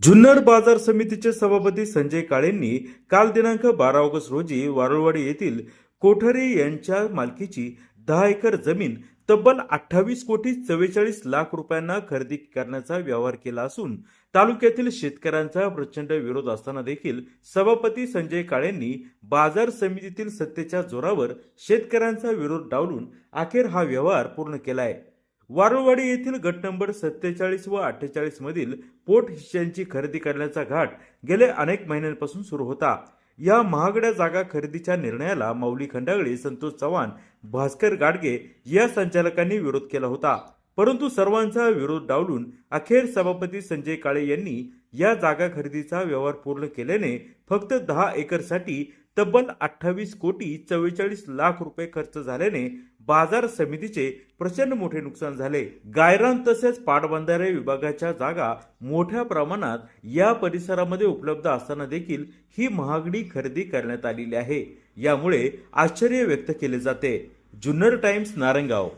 जुन्नर बाजार समितीचे सभापती संजय काळेंनी काल दिनांक बारा ऑगस्ट रोजी वारुळवाडी येथील कोठरे यांच्या मालकीची दहा एकर जमीन तब्बल अठ्ठावीस कोटी चव्वेचाळीस लाख रुपयांना खरेदी करण्याचा व्यवहार केला असून तालुक्यातील शेतकऱ्यांचा प्रचंड विरोध असताना देखील सभापती संजय काळेंनी बाजार समितीतील सत्तेच्या जोरावर शेतकऱ्यांचा विरोध डावलून अखेर हा व्यवहार पूर्ण केलाय वारुवाडी येथील गट नंबर सत्तेचाळीस व अठ्ठेचाळीस मधील पोट हिश्श्यांची खरेदी करण्याचा घाट गेले अनेक महिन्यांपासून सुरू होता. या महागड्या जागा खरेदीच्या निर्णयाला माऊली खंडागळे संतोष चव्हाण भास्कर गाडगे या संचालकांनी विरोध केला होता. परंतु सर्वांचा विरोध डावलून अखेर सभापती संजय काळे यांनी या जागा खरेदीचा व्यवहार पूर्ण केल्याने फक्त दहा एकरसाठी तब्बल अठ्ठावीस कोटी चव्वेचाळीस लाख रुपये खर्च झाल्याने बाजार समितीचे प्रचंड मोठे नुकसान झाले. गायरान तसेच पाटबंधारे विभागाच्या जागा मोठ्या प्रमाणात या परिसरामध्ये उपलब्ध असताना देखील ही महागडी खरेदी करण्यात आलेली आहे. यामुळे आश्चर्य व्यक्त केले जाते. जुन्नर टाइम्स नारंगाव.